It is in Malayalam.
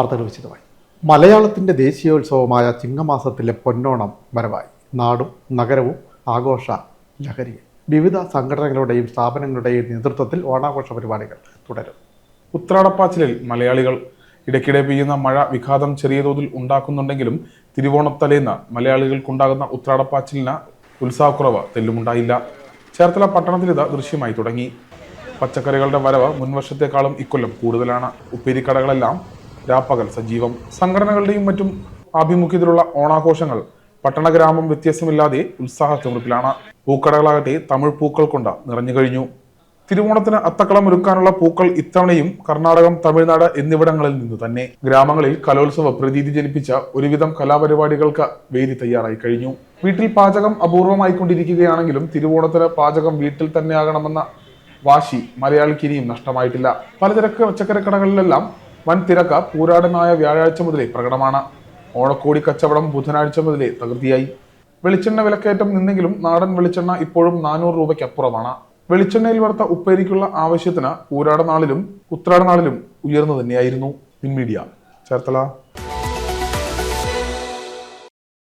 വാർത്തകൾ വിശദമായി മലയാളത്തിന്റെ ദേശീയോത്സവമായ ചിങ്ങമാസത്തിലെ പൊന്നോണം വരവായി. നാടും നഗരവും ആഘോഷ ലഹരിയിൽ. വിവിധ സംഘടനകളുടെയും സ്ഥാപനങ്ങളുടെയും നേതൃത്വത്തിൽ ഓണാഘോഷ പരിപാടികൾ തുടരും. ഉത്രാടപ്പാച്ചിലിൽ മലയാളികൾ ഇടയ്ക്കിടെ പെയ്യുന്ന മഴ വിഘാതം ചെറിയ തോതിൽ ഉണ്ടാക്കുന്നുണ്ടെങ്കിലും തിരുവോണത്തലേന്ന് മലയാളികൾക്കുണ്ടാകുന്ന ഉത്രാടപ്പാച്ചിലിന് ഉത്സാഹക്കുറവ് തെല്ലുമുണ്ടായില്ല. ചേർത്തല പട്ടണത്തിൽ ഇത് ദൃശ്യമായി തുടങ്ങി. പച്ചക്കറികളുടെ വരവ് മുൻവർഷത്തെക്കാളും ഇക്കൊല്ലം കൂടുതലാണ്. ഉപ്പേരിക്കടകളെല്ലാം രാപ്പകൽ സജീവം. സംഘടനകളുടെയും മറ്റും ആഭിമുഖ്യത്തിലുള്ള ഓണാഘോഷങ്ങൾ പട്ടണ ഗ്രാമം വ്യത്യാസമില്ലാതെ ഉത്സാഹ തിമിർപ്പിലാണ് പൂക്കടകളാകട്ടെ തമിഴ് പൂക്കൾ കൊണ്ട് നിറഞ്ഞു കഴിഞ്ഞു. തിരുവോണത്തിന് അത്തക്കളം ഒരുക്കാനുള്ള പൂക്കൾ ഇത്തവണയും കർണാടകം തമിഴ്നാട് എന്നിവിടങ്ങളിൽ നിന്ന് തന്നെ. ഗ്രാമങ്ങളിൽ കലോത്സവ പ്രതീതി ജനിപ്പിച്ച ഒരുവിധം കലാപരിപാടികൾക്ക് വേദി തയ്യാറായി കഴിഞ്ഞു. വീട്ടിൽ പാചകം അപൂർവമായിക്കൊണ്ടിരിക്കുകയാണെങ്കിലും തിരുവോണത്തിന് പാചകം വീട്ടിൽ തന്നെ തന്നെയാകണമെന്ന വാശി മലയാളിക്ക് ഇനിയും നഷ്ടമായിട്ടില്ല. പലചരക്ക് പച്ചക്കറി കടകളിലെല്ലാം വൻ തിരക്ക് പൂരാടനായ വ്യാഴാഴ്ച മുതലേ പ്രകടമാണ്. ഓണക്കോടി കച്ചവടം ബുധനാഴ്ച മുതലേ തകൃതിയായി. വെളിച്ചെണ്ണ വിലക്കയറ്റം നിന്നെങ്കിലും നാടൻ വെളിച്ചെണ്ണ ഇപ്പോഴും നാനൂറ് രൂപയ്ക്ക് അപ്പുറമാണ് വെളിച്ചെണ്ണയിൽ വറുത്ത ഉപ്പേരിക്കുള്ള ആവശ്യത്തിന് പൂരാടനാളിലും ഉത്രാടനാളിലും ഉത്രാട ഉയർന്നു തന്നെയായിരുന്നു. പിൻമീഡിയ. ചേർത്തല.